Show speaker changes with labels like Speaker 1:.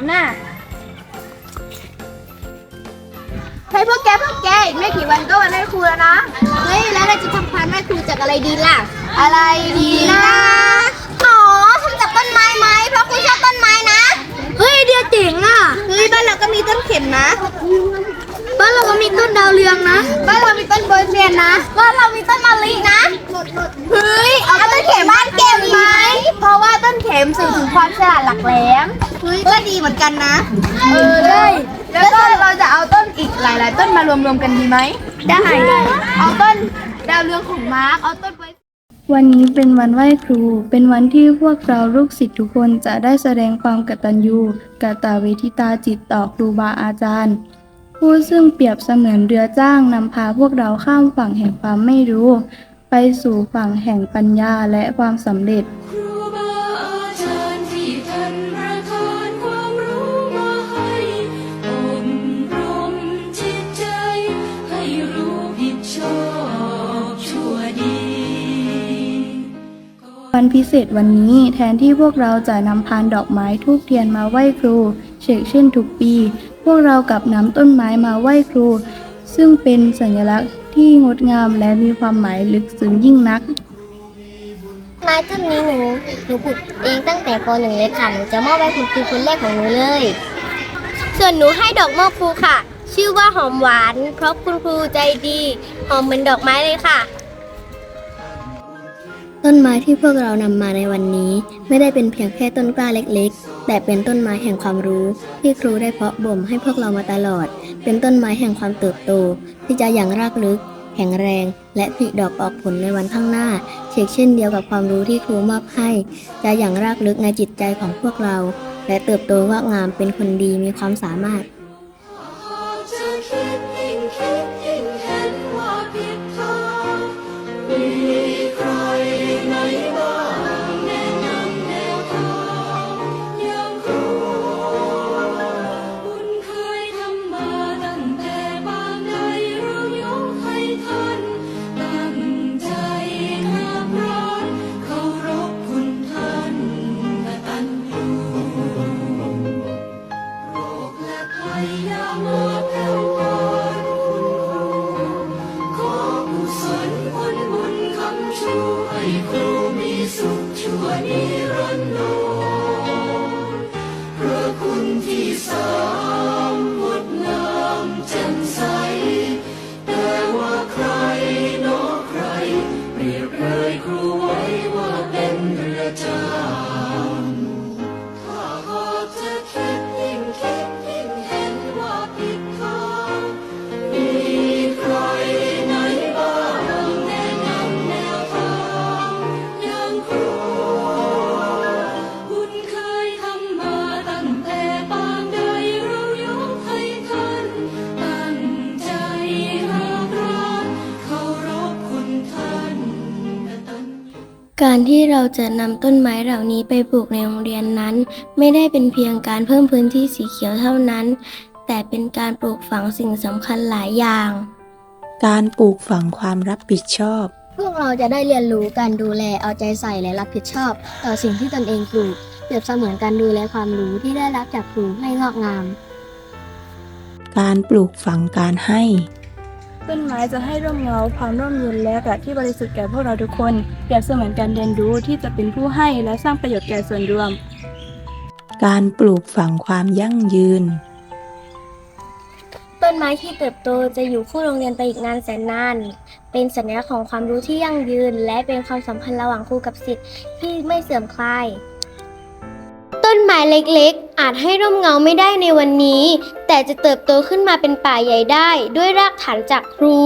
Speaker 1: ามน่ะเฮ้ยพวกแกพวกแกอีกไม่กี่วันก็วันไหว้ครูแล้วนะ
Speaker 2: เฮ้ยแล้วเราจะทำพานไหว้ครูจากอะไรดีล่ะ
Speaker 1: อะไรดีนะ
Speaker 2: อ๋อทำจากต้นไม้ไหมเพราะครูชอบต้นไม้นะ
Speaker 1: เฮ้ยเดียเจ๋งอะเฮ้ยบ้านเราก็มีต้นเข็มนะ บ้านเราก็มีต้นดาวเรืองนะ บ้านเรามีต้นโบยเซียนนะ
Speaker 2: บ้านเรามีต้นมะลินะ
Speaker 1: เฮ้ยเอาต้นเข็มบ้านเก็บไหมเพราะว่าต้นเข็มสื่อถึงความฉลาดหลักแหลม
Speaker 2: เฮ้ยก็ดีเหมือนกันนะ
Speaker 1: เออได้แล้วก็เราจะเอาต้นอีกหลาย ๆ ต้นมารวมๆกันดีไหม ได้ เอาต้นดาวเรืองของมาร์กเอาต้นไว้
Speaker 3: วันนี้เป็นวันไหว้ครู เป็นวันที่พวกเราลูกศิษย์ทุกคนจะได้แสดงความกตัญญูกตเวทิตาจิตต่อครูบาอาจารย์ ผู้ซึ่งเปรียบเสมือนเรือจ้างนำพาพวกเราข้ามฝั่งแห่งความไม่รู้ ไปสู่ฝั่งแห่งปัญญาและความสำเร็จ
Speaker 4: วั
Speaker 3: นพิเศษวันนี้แทนที่พวกเราจะนำพานดอกไม้ทูบเทียนมาไหว้ครูเชกเช่นทุกปี พวกเรากลับนำต้นไม้มาไหว้ครู ซึ่งเป็นสัญลักษณ์ที่งดงามและมีความหมายลึกซึ้งยิ่งนัก
Speaker 2: ไม้ต้นนี้หนูหนูปลูกเองตั้งแต่ป .1 เลยค่ะหนูจะมอบให้คุณครูคนแรกของหนูเลย ส่วนหนูให้ดอกมอบครูค่ะ ชื่อว่าหอมหวาน เพราะคุณครูใจดี หอมเหมือนดอกไม้เลยค่ะ
Speaker 5: ต้นไม้ที่พวกเรานำมาในวันนี้ ไม่ได้เป็นเพียงแค่ต้นกล้าเล็กๆ แต่เป็นต้นไม้แห่งความรู้ ที่ครูได้เพาะบ่มให้พวกเรามาตลอด เป็นต้นไม้แห่งความเติบโต ที่จะอย่างรากลึก แข็งแรง และผลิดอกออกผลในวันข้างหน้า เชกเช่นเดียวกับความรู้ที่ครูมอบให้ จะอย่างรากลึกในจิตใจของพวกเรา และเติบโตงอกงามเป็นคนดีมีความสามารถ
Speaker 4: สุขชั่วนิรันดร
Speaker 5: การที่เราจะนำต้นไม้เหล่านี้ไปปลูกในโรงเรียนนั้น ไม่ได้เป็นเพียงการเพิ่มพื้นที่สีเขียวเท่านั้น แต่เป็นการปลูกฝังสิ่งสำคัญหลายอย่าง
Speaker 6: การปลูกฝังความรับผิดชอบ
Speaker 5: พวกเราจะได้เรียนรู้การดูแลเอาใจใส่และรับผิดชอบ ต่อสิ่งที่ตนเองปลูกเปรียบเสมือนการดูแลความรู้ที่ได้รับจากครูให้งอกงาม
Speaker 6: การปลูกฝังการให้
Speaker 3: ต้นไม้จะให้ร่มเงาความร่มเย็นและอากาศที่บริสุทธิ์แก่พวกเราทุกคนเปรียบเสมือนการเรียนรู้ที่จะเป็นผู้ให้และสร้างประโยชน์แก่ส่วนรวม
Speaker 6: การปลูกฝังความยั่งยืน
Speaker 2: ต้นไม้ที่เติบโตจะอยู่คู่โรงเรียนไปอีกนานแสนนาน เป็นสัญลักษณ์ของความรู้ที่ยั่งยืน และเป็นความสัมพันธ์ระหว่างครูกับศิษย์ที่ไม่เสื่อมคลาย ต้นไม้เล็กๆ อาจให้ร่มเงาไม่ได้ในวันนี้ แต่จะเติบโตขึ้นมาเป็นป่าใหญ่ได้ด้วยรากฐานจากครู